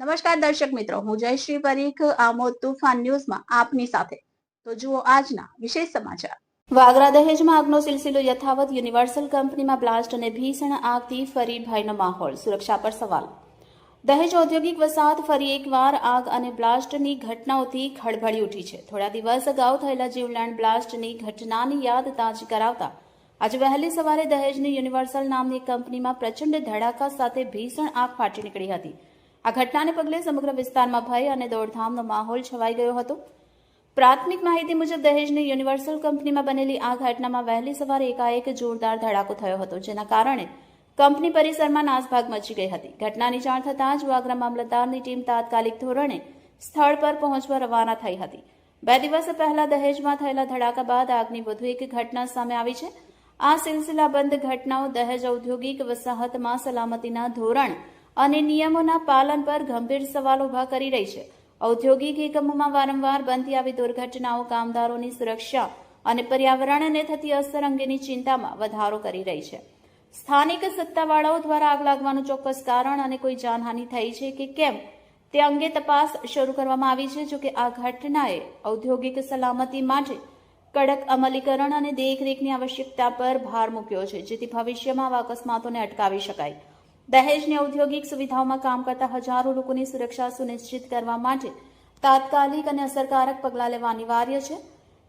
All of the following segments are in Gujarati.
નમસ્કાર દર્શક મિત્રો, હું જયશ્રી પરીખ, આમોદ તુફાન ન્યૂઝમાં આપની સાથે. તો જુઓ આજના વિશેષ સમાચાર. વાગરા દહેજમાં આગનો સિલસિલો યથાવત યુનિવર્સલ કંપનીમાં બ્લાસ્ટ અને ભીષણ આગથી ફરી ભયનો માહોલ, સુરક્ષા પર સવાલ. દહેજ ઔદ્યોગિક વસાહત ફરી એકવાર આગ અને બ્લાસ્ટની ઘટનાઓથી ખળભળી ઉઠી છે. થોડા દિવસ અગાઉ થયેલા જીવલેણ બ્લાસ્ટની ઘટનાની યાદ તાજી કરાવતા, આજે વહેલી સવારે દહેજની યુનિવર્સલ નામની કંપનીમાં પ્રચંડ ધડાકા સાથે ભીષણ આગ ફાટી નીકળી હતી. આ ઘટનાને પગલે સમગ્ર વિસ્તારમાં ભય અને દોડધામનો માહોલ છવાઈ ગયો હતો. પ્રાથમિક માહિતી મુજબ દહેજની યુનિવર્સલ કંપનીમાં બનેલી આ ઘટનામાં વહેલી સવારે એકાએક જોરદાર ધડાકો થયો હતો, જેના કારણે કંપની પરિસરમાં નાસભાગ મચી ગઈ હતી. ઘટનાની જાણ થતાં જ વાગરા મામલતદારની ટીમ તાત્કાલિક ધોરણે સ્થળ પર પહોંચવા રવાના થઈ હતી. બે દિવસ પહેલા દહેજમાં થયેલા ધડાકા બાદ આગની વધુ એક ઘટના સામે આવી છે. આ સિલસિલાબંધ ઘટનાઓ દહેજ ઔદ્યોગિક વસાહતમાં સલામતીના ધોરણ અને નિયમોના પાલન પર ગંભીર સવાલ ઊભા કરી રહી છે. ઔદ્યોગિક એકમોમાં વારંવાર બનતી આવી દુર્ઘટનાઓ કામદારોની સુરક્ષા અને પર્યાવરણને થતી અસર અંગેની ચિંતામાં વધારો કરી રહી છે. સ્થાનિક સત્તાવાળાઓ દ્વારા આગ લાગવાનું ચોક્કસ કારણ અને કોઈ જાનહાનિ થઈ છે કે કેમ, તે અંગે તપાસ શરૂ કરવામાં આવી છે જોકે આ ઘટનાએ ઔદ્યોગિક સલામતી માટે કડક અમલીકરણ અને દેખરેખની આવશ્યકતા પર ભાર મૂક્યો છે, જેથી ભવિષ્યમાં આવા અકસ્માતોને અટકાવી શકાય. દહેજની ઔદ્યોગિક સુવિધાઓમાં કામ કરતા હજારો લોકોની સુરક્ષા સુનિશ્ચિત કરવા માટે તાત્કાલિક અને અસરકારક પગલાં લેવા અનિવાર્ય છે.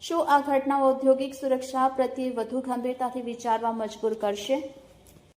શું આ ઘટનાઓ ઔદ્યોગિક સુરક્ષા પ્રત્યે વધુ ગંભીરતાથી વિચારવા મજબૂર કરશે?